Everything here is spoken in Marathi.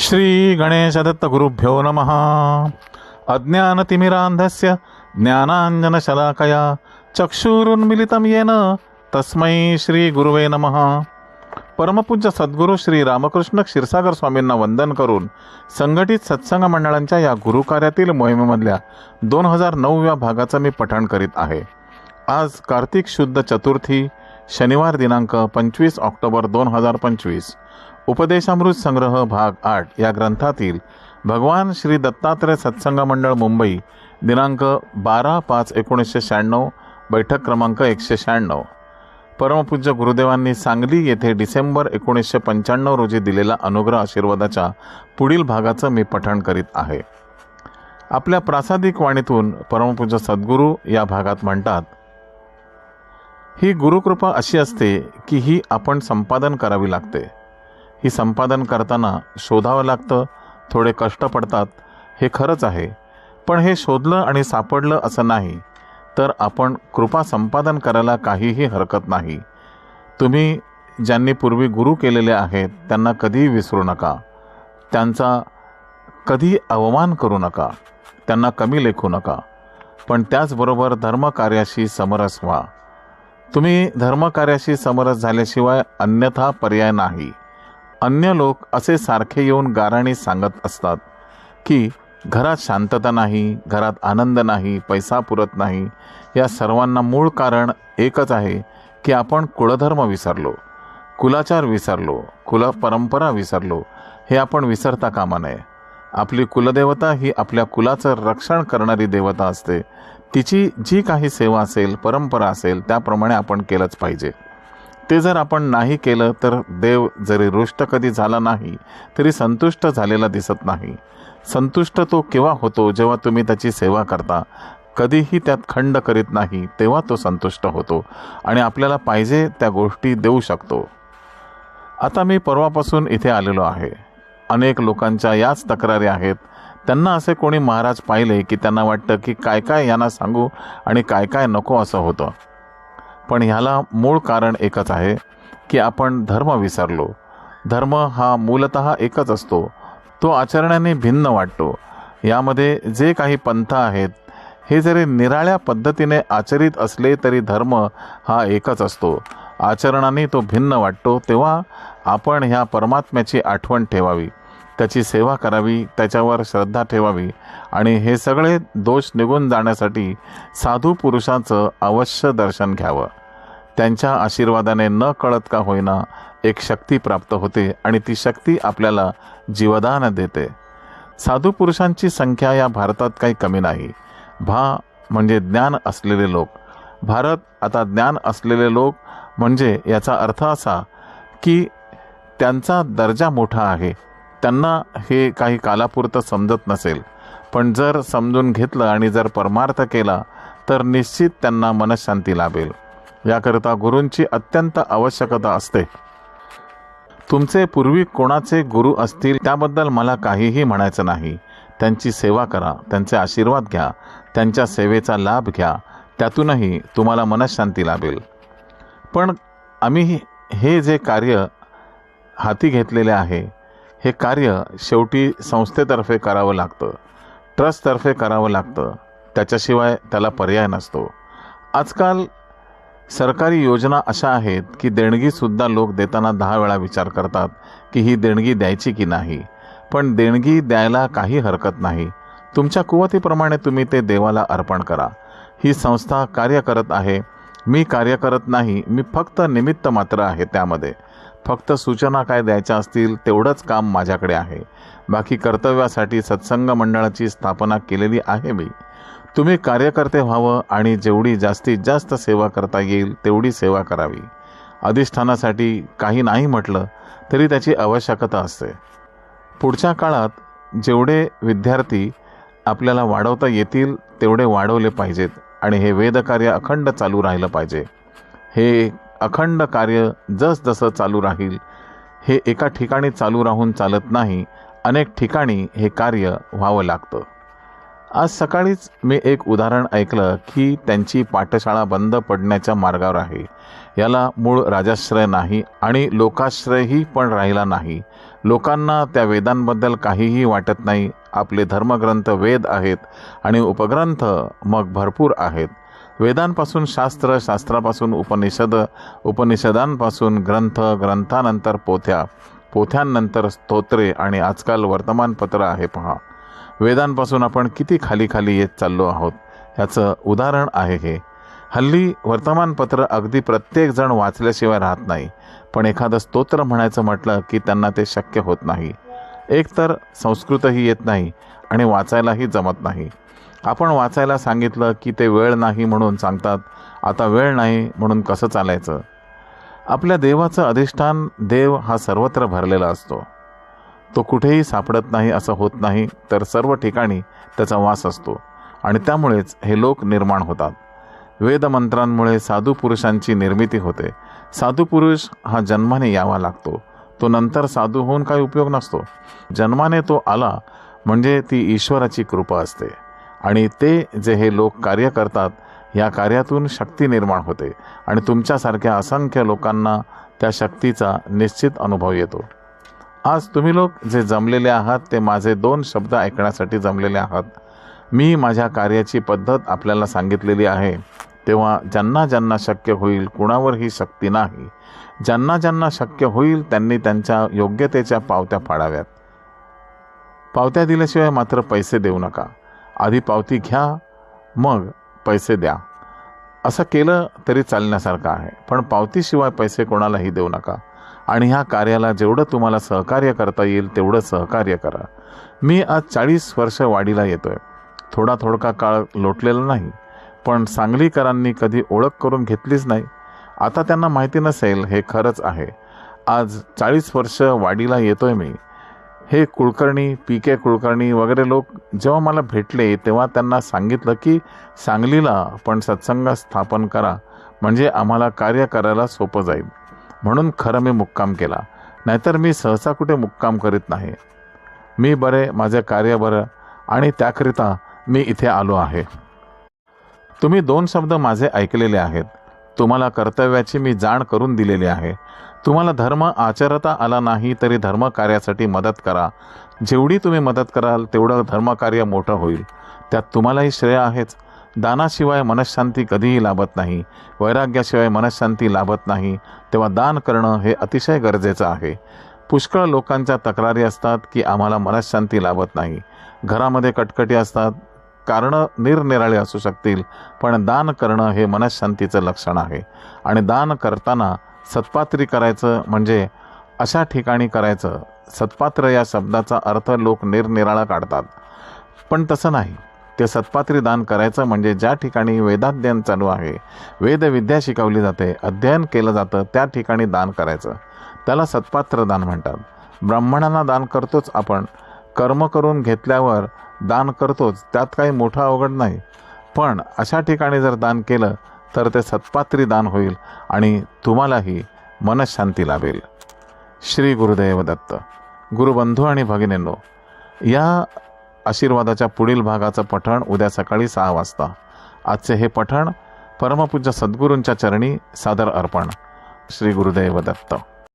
श्री गणेशदत्तगुरुभ्यो नमः। अज्ञानतिमिरान्धस्य ज्ञानाञ्जनशलाकया चक्षुरुन्मिलितं येन तस्मै श्रीगुरुवे नमः। परमपूज्य सद्गुरू श्री रामकृष्ण क्षीरसागर स्वामींना वंदन करून संघटित सत्संग मंडळांच्या या गुरुकार्यातील मोहिमेमधल्या दोन हजार नऊव्या भागाचं मी पठण करीत आहे. आज कार्तिक शुद्ध चतुर्थी शनिवार दिनांक पंचवीस ऑक्टोबर दोन हजार पंचवीस. उपदेशामृत संग्रह भाग आठ या ग्रंथातील भगवान श्री दत्तात्रय सत्संग मंडळ मुंबई दिनांक बारा पाच एकोणीसशे शहाण्णव बैठक क्रमांक एकशे शहाण्णव. परमपूज्य गुरुदेवांनी सांगली येथे डिसेंबर एकोणीसशे पंच्याण्णव रोजी दिलेला अनुग्रह आशीर्वादाच्या पुढील भागाचं मी पठण करीत आहे. आपल्या प्रासादिक वाणीतून परमपूज्य सद्गुरू या भागात म्हणतात ही गुरुकृपा अशी असते की ही आपण संपादन करावी लागते. ही संपादन करताना शोधावं लागतं थोडे कष्ट पडतात हे खरंच आहे. पण हे शोधलं आणि सापडलं असं नाही तर आपण कृपा संपादन करायला काहीही हरकत नाही. तुम्ही ज्यांनी पूर्वी गुरु केलेले आहेत त्यांना कधीही विसरू नका. त्यांचा कधी अवमान करू नका. त्यांना कमी लेखू नका. पण त्याचबरोबर धर्मकार्याशी समरस व्हा. तुम्ही धर्मकार्याशी समरस झाल्याशिवाय अन्यथा पर्याय नाही. अन्य लोक असे सारखे येऊन गाराणी सांगत असतात की घरात शांतता नाही घरात आनंद नाही पैसा पुरत नाही. या सर्वांना मूळ कारण एकच आहे की आपण कुळधर्म विसरलो कुलाचार विसरलो कुल परंपरा विसरलो. हे आपण विसरता कामा नये. आपली कुलदेवता ही आपल्या कुलाचं रक्षण करणारी देवता असते. तिची जी काही सेवा असेल परंपरा असेल त्याप्रमाणे आपण केलंच पाहिजे. ते जर आपण नाही केलं तर देव जरी रुष्ट कधी झाला नाही तरी संतुष्ट झालेला दिसत नाही. संतुष्ट तो केव्हा होतो जेव्हा तुम्ही त्याची सेवा करता? कधीही त्यात खंड करीत नाही तेव्हा तो संतुष्ट होतो आणि आपल्याला पाहिजे त्या गोष्टी देऊ शकतो. आता मी परवापासून इथे आलेलो आहे. अनेक लोकांच्या याच तक्रारी आहेत. त्यांना असे कोणी महाराज पाहिले की त्यांना वाटतं की काय काय यांना सांगू आणि काय काय नको असं होतं. पण ह्याला मूळ कारण एकच आहे की आपण धर्म विसरलो. धर्म हा मूलत एकच असतो. तो आचरणाने भिन्न वाटतो. यामध्ये जे काही पंथ आहेत हे जरी निराळ्या पद्धतीने आचरित असले तरी धर्म हा एकच असतो. आचरणाने तो भिन्न वाटतो. तेव्हा आपण ह्या परमात्म्याची आठवण ठेवावी. त्याची सेवा करावी त्याच्यावर श्रद्धा ठेवावी आणि हे सगळे दोष निघून जाण्यासाठी साधू पुरुषाचं अवश्य दर्शन घ्यावं. त्यांच्या आशीर्वादाने न कळत का होईना एक शक्ती प्राप्त होते आणि ती शक्ती आपल्याला जीवदान देते. साधू पुरुषांची संख्या या भारतात काही कमी नाही. भा म्हणजे ज्ञान असलेले लोक. भारत आता ज्ञान असलेले लोक म्हणजे याचा अर्थ असा की त्यांचा दर्जा मोठा आहे. त्यांना हे काही कालापुरतं समजत नसेल. पण जर समजून घेतलं आणि जर परमार्थ केला तर निश्चित त्यांना मनशांती लाभेल. याकरिता गुरूंची अत्यंत आवश्यकता असते. तुमचे पूर्वी कोणाचे गुरु असतील त्याबद्दल मला काहीही म्हणायचं नाही. त्यांची सेवा करा त्यांचे आशीर्वाद घ्या त्यांच्या सेवेचा लाभ घ्या त्यातूनही तुम्हाला मनशांती लाभेल. पण आम्ही हे जे कार्य हाती घेतलेले आहे हे कार्य शेवटी संस्थेतर्फे करावं लागतं ट्रस्टतर्फे करावं लागतं त्याच्याशिवाय त्याला पर्याय नसतो. आजकाल सरकारी योजना अशा आहेत की देणगीसुद्धा लोक देताना दहा वेळा विचार करतात की ही देणगी द्यायची की नाही. पण देणगी द्यायला काही हरकत नाही. तुमच्या कुवतीप्रमाणे तुम्ही ते देवाला अर्पण करा. ही संस्था कार्य करत आहे. मी कार्य करत नाही. मी फक्त निमित्त मात्र आहे त्यामध्ये. फक्त सूचना काय द्यायच्या असतील तेवढंच काम माझ्याकडे आहे. बाकी कर्तव्यासाठी सत्संग मंडळाची स्थापना केलेली आहे मी. तुम्ही कार्यकर्ते व्हावं आणि जेवढी जास्तीत जास्त सेवा करता येईल तेवढी सेवा करावी. अधिष्ठानासाठी काही नाही म्हटलं तरी त्याची आवश्यकता असते. पुढच्या काळात जेवढे विद्यार्थी आपल्याला वाढवता येतील तेवढे वाढवले पाहिजेत आणि हे वेदकार्य अखंड चालू राहिलं पाहिजे. हे अखंड कार्य जसजसं चालू राहील हे एका ठिकाणी चालू राहून चालत नाही अनेक ठिकाणी हे कार्य व्हावं लागतं. आज सकाळीच मी एक उदाहरण ऐकलं की त्यांची पाठशाळा बंद पडण्याच्या मार्गावर आहे. याला मूळ राजाश्रय नाही आणि लोकाश्रयही पण राहिला नाही. लोकांना त्या वेदांबद्दल काहीही वाटत नाही. आपले धर्मग्रंथ वेद आहेत आणि उपग्रंथ मग भरपूर आहेत. वेदांपासून शास्त्र शास्त्रापासून उपनिषद उपनिषदांपासून ग्रंथ ग्रंथानंतर पोथ्या पोथ्यांनंतर स्तोत्रे आणि आजकाल वर्तमानपत्र आहे पहा. वेदांपासून आपण किती खाली खाली येत चाललो आहोत ह्याचं उदाहरण आहे हे. हल्ली वर्तमानपत्र अगदी प्रत्येकजण वाचल्याशिवाय राहत नाही पण एखादं स्तोत्र म्हणायचं म्हटलं की त्यांना ते शक्य होत नाही. एकतर संस्कृतही येत नाही आणि वाचायलाही जमत नाही. आपण वाचायला सांगितलं की ते वेळ नाही म्हणून सांगतात आता वेळ नाही म्हणून कसं चालायचं? आपल्या देवाचं अधिष्ठान देव हा सर्वत्र भरलेला असतो. तो कुठेही सापडत नाही असं होत नाही तर सर्व ठिकाणी त्याचा वास असतो. आणि त्यामुळेच हे लोक निर्माण होतात. वेदमंत्रांमुळे साधू पुरुषांची निर्मिती होते. साधू पुरुष हा जन्माने यावा लागतो. तो नंतर साधू होऊन काही उपयोग नसतो. जन्माने तो आला म्हणजे ती ईश्वराची कृपा असते. आणि ते जे हे लोक कार्य करतात या कार्यातून शक्ती निर्माण होते. आणि तुमच्यासारख्या असंख्य लोकांना त्या शक्तीचा निश्चित अनुभव येतो. आज तुम्ही लोक जे जमलेले आहात ते माझे दोन शब्द ऐकण्यासाठी जमलेले आहात. मी माझ्या कार्याची पद्धत आपल्याला सांगितलेली आहे. तेव्हा ज्यांना ज्यांना शक्य होईल कुणावर ही शक्ती नाही. ज्यांना ज्यांना शक्य होईल त्यांनी त्यांच्या योग्यतेच्या पावत्या फाडाव्यात पावत्या दिल्याशिवाय मात्र पैसे देऊ नका. आधी पावती घ्या मग पैसे द्या. असं केलं तरी चालण्यासारखं आहे. पण पावतीशिवाय पैसे कोणालाही देऊ नका. आणि ह्या कार्याला जेवढं तुम्हाला सहकार्य करता येईल तेवढं सहकार्य करा. मी आज चाळीस वर्ष वाडीला येतोय. थोडा थोडका काळ लोटलेला नाही पण सांगलीकरांनी कधी ओळख करून घेतलीच नाही. आता त्यांना माहिती नसेल हे खरंच आहे. आज चाळीस वर्ष वाडीला येतोय मी. हे कुलकर्णी पी के कुलकर्णी वगैरे लोक जेव्हा मला भेटले तेव्हा त्यांना सांगितलं की सांगलीला पण सत्संग स्थापन करा. म्हणजे आम्हाला कार्य करायला सोपं जाईल. म्हणून खरं मी मुक्काम केला. नाहीतर मी सहसा कुठे मुक्काम करीत नाही. मी बरे माझे कार्य बरं आणि त्याकरिता मी इथे आलो आहे. तुम्ही दोन शब्द माझे ऐकलेले आहेत. तुम्हाला कर्तव्याची मी जाण करून दिलेली आहे. तुम्हाला धर्म आचरता आला नाही तरी धर्मकार्यासाठी मदत करा. जेवढी तुम्ही मदत कराल तेवढं धर्मकार्य मोठं होईल. त्यात तुम्हालाही श्रेय आहेच. दानाशिवाय मनशांती कधीही लाभत नाही वैराग्याशिवाय मनशांती लाभत नाही तेव्हा दान करणं हे अतिशय गरजेचं आहे. पुष्कळ लोकांच्या तक्रारी असतात की आम्हाला मनशांती लाभत नाही. घरामध्ये कटकटी असतात कारणं निरनिराळी असू शकतील पण दान करणं हे मनशांतीचं लक्षण आहे. आणि दान करताना सत्पात्री करायचं म्हणजे अशा ठिकाणी करायचं सत्पात्र या शब्दाचा अर्थ लोक निरनिराळा काढतात. पण तसं नाही. ते सत्पात्री दान करायचं म्हणजे ज्या ठिकाणी वेदाध्ययन चालू आहे वेदविद्या शिकवली जाते अध्ययन केलं जातं त्या ठिकाणी दान करायचं. त्याला सत्पात्र दान म्हणतात. ब्राह्मणांना दान करतोच आपण. कर्म करून घेतल्यावर दान करतोच त्यात काही मोठं अवघड नाही. पण अशा ठिकाणी जर दान केलं तर ते सत्पात्री दान होईल आणि तुम्हालाही मनशांती लाभेल. श्री गुरुदेव दत्त गुरुबंधू आणि भगिनींनो या आशीर्वादाच्या पुढील भागाचं पठण उद्या सकाळी सहा वाजता. आजचे हे पठण परमपूज्य सद्गुरूंच्या चरणी सादर अर्पण. श्री गुरुदेव दत्त.